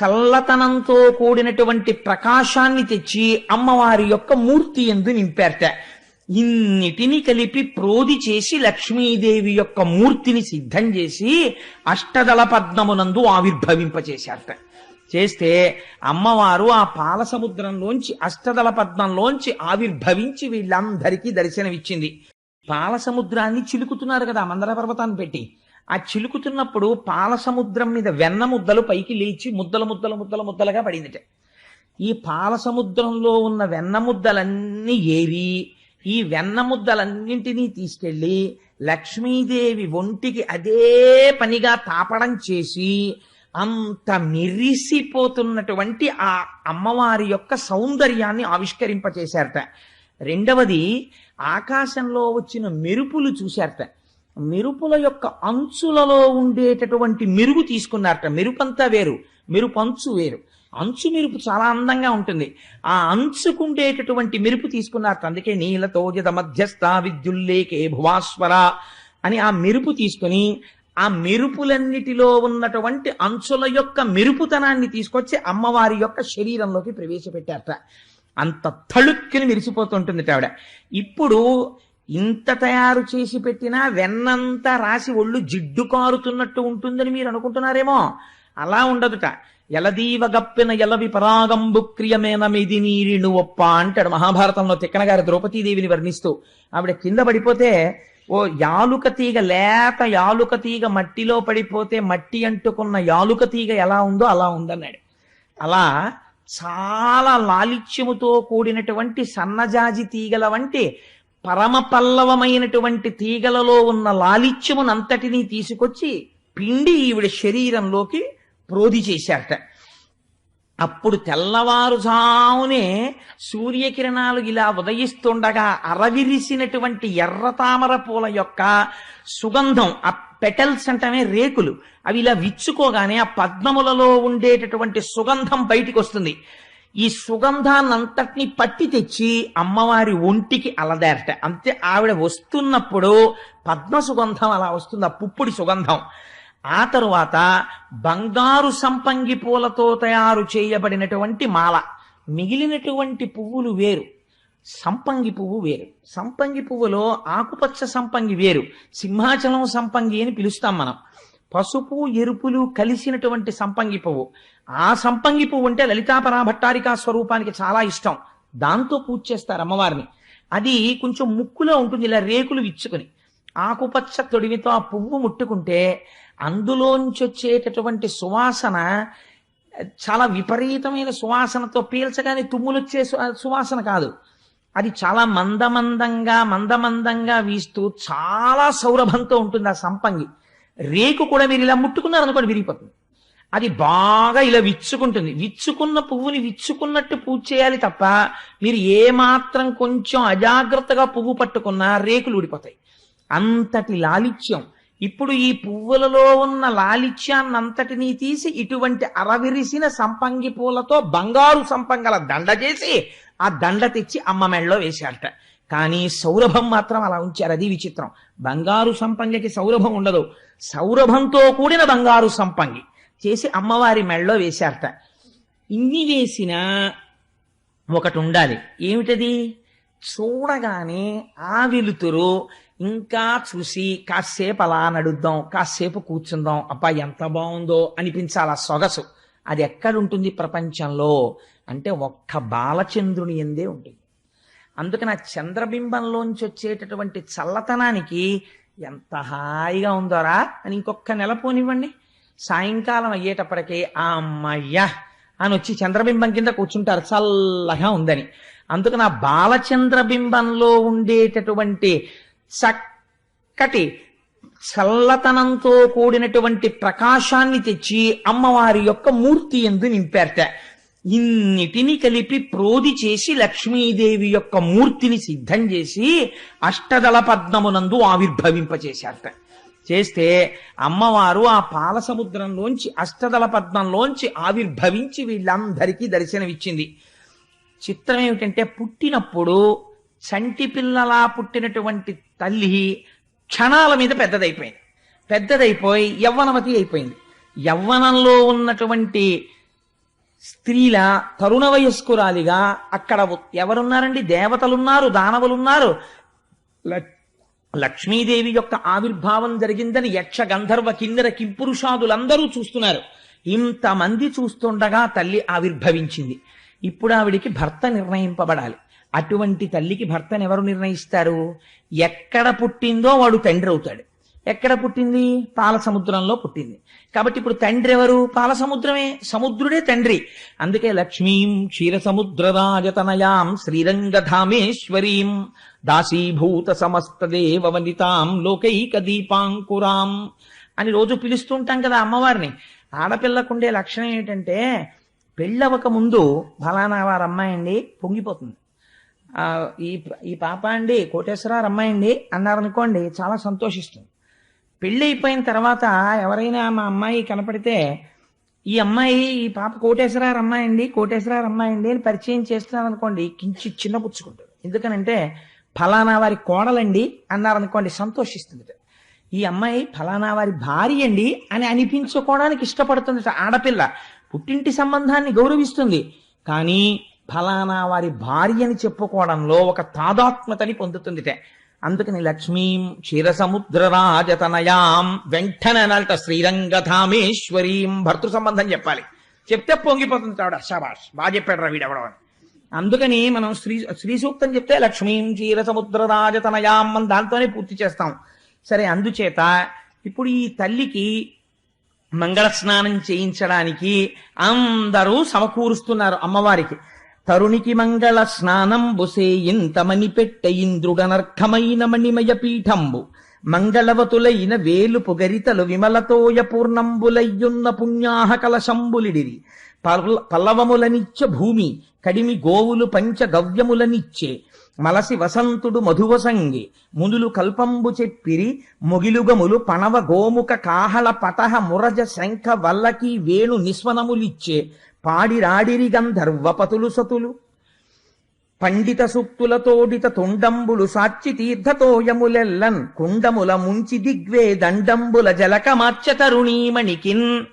కల్లతనంతో కూడినటువంటి ప్రకాశాన్ని తెచ్చి అమ్మవారి యొక్క మూర్తి ఎందు నింపారట. ఇన్నిటిని కలిపి ప్రోది చేసి లక్ష్మీదేవి యొక్క మూర్తిని సిద్ధం చేసి అష్టదళ పద్మమునందు ఆవిర్భవింపచేశారట. చేస్తే అమ్మవారు ఆ పాల సముద్రంలోంచి అష్టదళ పద్మంలోంచి ఆవిర్భవించి వీళ్ళందరికీ దర్శనమిచ్చింది. పాల సముద్రాన్ని చిలుకుతున్నారు కదా మందర పర్వతాన్ని పెట్టి. ఆ చిలుకుతున్నప్పుడు పాల సముద్రం మీద వెన్న ముద్దలు పైకి లేచి ముద్దల ముద్దల ముద్దల ముద్దలుగా పడిందిట. ఈ పాల సముద్రంలో ఉన్న వెన్న ముద్దలన్నీ ఏరి ఈ వెన్న ముద్దలన్నింటినీ తీసుకెళ్ళి లక్ష్మీదేవి ఒంటికి అదే పనిగా తాపడం చేసి అంత మెరిసిపోతున్నటువంటి ఆ అమ్మవారి యొక్క సౌందర్యాన్ని ఆవిష్కరింపచేశారట. రెండవది ఆకాశంలో వచ్చిన మెరుపులు చూశారట. మెరుపుల యొక్క అంచులలో ఉండేటటువంటి మెరుగు తీసుకున్నారట. మెరుపంతా వేరు. మెరుపు అంచు వేరు. అంచు మెరుపు చాలా అందంగా ఉంటుంది. ఆ అంచుకుండేటటువంటి మెరుపు తీసుకున్నారట. అందుకే నీలతోజత మధ్యస్థ విద్యుల్లేకే భువాస్వర అని ఆ మెరుపు తీసుకుని ఆ మెరుపులన్నిటిలో ఉన్నటువంటి అంచుల యొక్క మెరుపుతనాన్ని తీసుకొచ్చి అమ్మవారి యొక్క శరీరంలోకి ప్రవేశపెట్టారట. అంత తళుక్కిని మెరిసిపోతుంటుంది ఆవిడ. ఇప్పుడు ఇంత తయారు చేసి పెట్టినా వెన్నంతా రాసి ఒళ్ళు జిడ్డు కారుతున్నట్టు ఉంటుందని మీరు అనుకుంటున్నారేమో? అలా ఉండదుట. ఎలదీవ గప్పిన ఎలవి పరాగంబు క్రియమేన మిది నీరిణు ఒప్ప అంటాడు మహాభారతంలో తిక్కన గారి ద్రౌపదీదేవిని వర్ణిస్తూ. ఆవిడ కింద పడిపోతే ఓ యాలుక తీగ లేత యాలుక తీగ మట్టిలో పడిపోతే మట్టి అంటుకున్న యాలుక తీగ ఎలా ఉందో అలా ఉందన్నాడు. అలా చాలా లాలిత్యముతో కూడినటువంటి సన్నజాజి తీగల వంటి పరమ పల్లవమైనటువంటి తీగలలో ఉన్న లాలిత్యమునంతటినీ తీసుకొచ్చి పిండి ఈవిడ శరీరంలోకి ప్రోధి చేశారట. అప్పుడు తెల్లవారుజామునే సూర్యకిరణాలు ఇలా ఉదయిస్తుండగా అరవిరిసినటువంటి ఎర్ర తామర పూల యొక్క సుగంధం ఆ పెటల్స్ అంటమే రేకులు అవి ఇలా విచ్చుకోగానే ఆ పద్మములలో ఉండేటటువంటి సుగంధం బయటికి వస్తుంది ఈ సుగంధాన్నంతటిని పట్టి తెచ్చి అమ్మవారి ఒంటికి అలదేరట. అంతే ఆవిడ వస్తున్నప్పుడు పద్మ సుగంధం అలా వస్తుంది ఆ పుప్పుడి సుగంధం. ఆ తరువాత బంగారు సంపంగి పూలతో తయారు చేయబడినటువంటి మాల. మిగిలినటువంటి పువ్వులు వేరు. సంపంగి పువ్వు వేరు. సంపంగి పువ్వులో ఆకుపచ్చ సంపంగి వేరు. సింహాచలం సంపంగి అని పిలుస్తాం మనం. పసుపు ఎరుపులు కలిసినటువంటి సంపంగి పువ్వు ఆ సంపంగి పువ్వు అంటే లలితాపరా భట్టారికా స్వరూపానికి చాలా ఇష్టం. దాంతో పూజ చేస్తారు అమ్మవారిని. అది కొంచెం ముక్కులో ఉంటుంది ఇలా రేకులు విచ్చుకుని. ఆకుపచ్చ తొడిమితో ఆ పువ్వు ముట్టుకుంటే అందులోంచి వచ్చేటటువంటి సువాసన చాలా విపరీతమైన సువాసనతో పీల్చగానే తుమ్ములు వచ్చే సు- సువాసన కాదు. అది చాలా మందమందంగా మందమందంగా వీస్తూ చాలా సౌరభంతో ఉంటుంది ఆ సంపంగి. రేకు కూడా మీరు ఇలా ముట్టుకున్నారు అనుకోండి విరిగిపోతుంది. అది బాగా ఇలా విచ్చుకుంటుంది. విచ్చుకున్న పువ్వుని విచ్చుకున్నట్టు పూజ చేయాలి తప్ప మీరు ఏమాత్రం కొంచెం అజాగ్రత్తగా పువ్వు పట్టుకున్నా రేకులు ఊడిపోతాయి. అంతటి లాలిత్యం. ఇప్పుడు ఈ పువ్వులలో ఉన్న లాలిత్యాన్నంతటినీ తీసి ఇటువంటి అరవిరిసిన సంపంగి పూలతో బంగారు సంపంగల దండ చేసి ఆ దండ తెచ్చి అమ్మ మెళ్ళలో వేశారట. కానీ సౌరభం మాత్రం అలా ఉంచారు. అది విచిత్రం. బంగారు సంపంగికి సౌరభం ఉండదు. సౌరభంతో కూడిన బంగారు సంపంగి. చేసి అమ్మవారి మెళ్ళలో వేశారట. ఇన్ని వేసినా ఒకటి ఉండాలి. ఏమిటది? చూడగానే ఆ వెలుతురు ఇంకా చూసి కాసేపు అలా నడుద్దాం కాసేపు కూర్చుందాం. అబ్బా ఎంత బాగుందో అనిపించాలి ఆ సొగసు. అది ఎక్కడుంటుంది ప్రపంచంలో? అంటే ఒక్క బాలచంద్రుని ఎందే ఉంటుంది. అందుకని ఆ చంద్రబింబంలోంచి వచ్చేటటువంటి చల్లతనానికి ఎంత హాయిగా ఉందోరా అని ఇంకొక నెల పోనివ్వండి. సాయంకాలం అయ్యేటప్పటికి ఆ అమ్మయ్యా అని వచ్చి చంద్రబింబం కింద కూర్చుంటారు. చల్లగా ఉందని. అందుకని ఆ బాలచంద్రబింబంలో ఉండేటటువంటి చక్కటి చల్లతనంతో కూడినటువంటి ప్రకాశాన్ని తెచ్చి అమ్మవారి యొక్క మూర్తి ఎందు నింపారట. ఇన్నిటిని కలిపి ప్రోది చేసి లక్ష్మీదేవి యొక్క మూర్తిని సిద్ధం చేసి అష్టదళ పద్మమునందు ఆవిర్భవింపచేశారట. చేస్తే అమ్మవారు ఆ పాల సముద్రంలోంచి అష్టదళ పద్మంలోంచి ఆవిర్భవించి వీళ్ళందరికీ దర్శనమిచ్చింది. చిత్రం ఏమిటంటే పుట్టినప్పుడు చంటి పిల్లలా పుట్టినటువంటి తల్లి క్షణాల మీద పెద్దదైపోయింది. పెద్దదైపోయి యవ్వనవతి అయిపోయింది. యవ్వనంలో ఉన్నటువంటి స్త్రీల తరుణ వయస్కురాలిగా అక్కడ ఎవరున్నారండి? దేవతలున్నారు దానవులున్నారు. లక్ష్మీదేవి యొక్క ఆవిర్భావం జరిగిందని యక్ష గంధర్వ కిన్నెర కింపురుషాదులందరూ చూస్తున్నారు. ఇంతమంది చూస్తుండగా తల్లి ఆవిర్భవించింది. ఇప్పుడు ఆవిడికి భర్త నిర్ణయింపబడాలి. అటువంటి తల్లికి భర్తను ఎవరు నిర్ణయిస్తారు? ఎక్కడ పుట్టిందో వాడు తండ్రి అవుతాడు. ఎక్కడ పుట్టింది? పాల సముద్రంలో పుట్టింది. కాబట్టి ఇప్పుడు తండ్రి ఎవరు? పాల సముద్రమే సముద్రుడే తండ్రి. అందుకే లక్ష్మీం క్షీర సముద్రరాజతనయాం శ్రీరంగధామేశ్వరీం దాసీభూత సమస్త దేవవనితాం లోకైక దీపాంకురాం అని రోజు పిలుస్తుంటాం కదా అమ్మవారిని. ఆడపిల్లకుండే లక్షణం ఏంటంటే పెళ్ళవక ముందు ఫలానా వారి అమ్మాయి అండి పొంగిపోతుంది. ఈ ఈ పాప అండి కోటేశ్వరరావు అమ్మాయి అండి అన్నారనుకోండి చాలా సంతోషిస్తుంది. పెళ్ళి అయిపోయిన తర్వాత ఎవరైనా మా అమ్మాయి కనపడితే ఈ అమ్మాయి ఈ పాప కోటేశ్వరారు అమ్మాయి అండి కోటేశ్వరారు అమ్మాయి అండి అని పరిచయం చేస్తున్నాను అనుకోండి కించి చిన్నపుచ్చుకుంటారు ఎందుకనంటే ఫలానా వారి కోడలండి అన్నారనుకోండి సంతోషిస్తుంది ఈ అమ్మాయి ఫలానా వారి భార్య అండి అని అనిపించుకోవడానికి ఇష్టపడుతుంది ఆడపిల్ల. పుట్టింటి సంబంధాన్ని గౌరవిస్తుంది. కానీ ఫలానా వారి భార్య అని చెప్పుకోవడంలో ఒక తాదాత్మతని పొందుతుందిటే. అందుకని లక్ష్మీం క్షీరసముద్రరాజతనయాం వెంటనట శ్రీరంగధామేశ్వరీం. భర్తృ సంబంధం చెప్పాలి. చెప్తే పొంగిపోతుంది ఆవిడ శబాష్ బాగా చెప్పాడు రా వీడెవడం అని. అందుకని మనం శ్రీ శ్రీ సూక్తం చెప్తే లక్ష్మీం క్షీరసముద్రరాజతనయాం మనం దాంతోనే పూర్తి చేస్తాం. సరే అందుచేత ఇప్పుడు ఈ తల్లికి మంగళ స్నానం చేయించడానికి అందరూ సమకూరుస్తున్నారు అమ్మవారికి. తరుణికి మంగళ స్నానం బుసేయింతమని పెట్టె ఇంద్రుడనర్ఘమైన మణిమయ పీఠంబు మంగళవతులైన వేలు పొగరితలు విమలతోయ పూర్ణంబులయ్యున్న పుణ్యాహ కలశంబులిడిరి. పల్లవములనిచ్చ భూమి కడిమి గోవులు పంచ గవ్యములనిచ్చే. మలసి వసంతుడు మధువసంగి మునులు కల్పంబు చెప్పిరి మొగిలుగములు పణవ గోముఖ కాహళ పటహ మురజ శంఖ వల్లకి వేణు నిస్వనములిచ్చే. పాడిరాడిరి గంధర్వపతులు సతులు. పండిత సూక్తులతోడిత తొండంబులు సాక్షి తీర్థతోయములెల్లన్ కుండముల ముంచి దిగ్వే దండంబుల జలక మార్చ తరుణీమణికిన్.